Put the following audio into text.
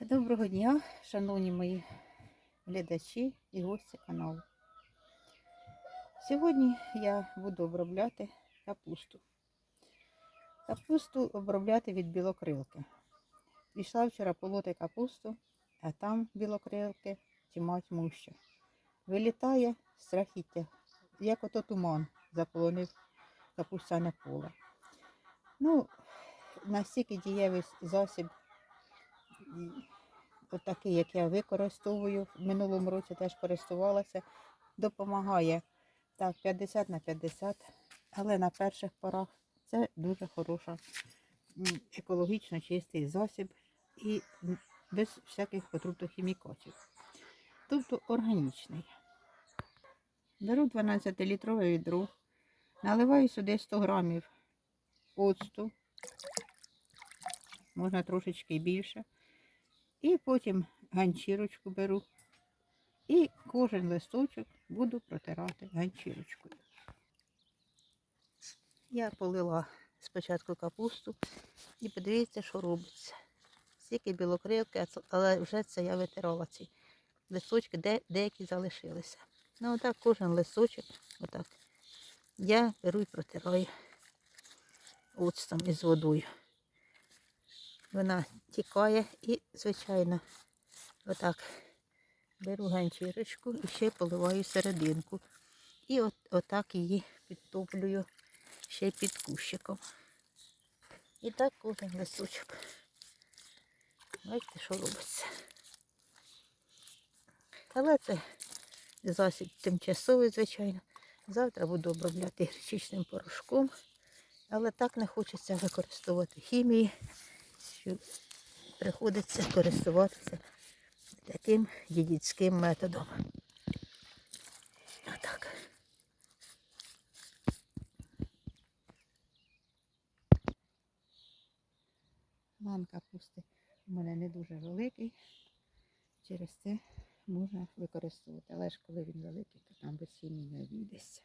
Доброго дня, шановні мої глядачі і гості каналу. Сьогодні я буду обробляти капусту. Капусту обробляти від білокрилки. Пішла вчора полоти капусту, а там білокрилки тімать муща. Вилітає страхіття, як ото туман заполонив капустяне поле. Ну, настільки дієвий засіб отакий, як я використовую, в минулому році теж користувалася, допомагає так 50 на 50, але на перших порах це дуже хороша, екологічно чистий засіб і без всяких отрутохімікатів. Тобто органічний. Беру 12-літрове відро, наливаю сюди 100 грамів оцту, можна трошечки більше. І потім ганчірочку беру. І кожен листочок буду протирати ганчірочкою. Я полила спочатку капусту і подивіться, що робиться. Стільки білокрилки, але вже це я витирала ці листочки, де, деякі залишилися. Ну отак кожен листочок, отак. Я беру і протираю оцтом із водою. Вона тікає і, звичайно, отак беру ганчірочку і ще поливаю серединку. І от, отак її підтоплюю ще під кущиком. І так кожен листочок. Бачите, що робиться. Але це засіб тимчасовий, звичайно. Завтра буду обробляти гречичним порошком. Але так не хочеться використовувати хімії, що приходиться користуватися таким дідівським методом. Отак. Лан капусти у мене не дуже великий, через це можна використовувати. Але ж коли він великий, то там без не обійдеться.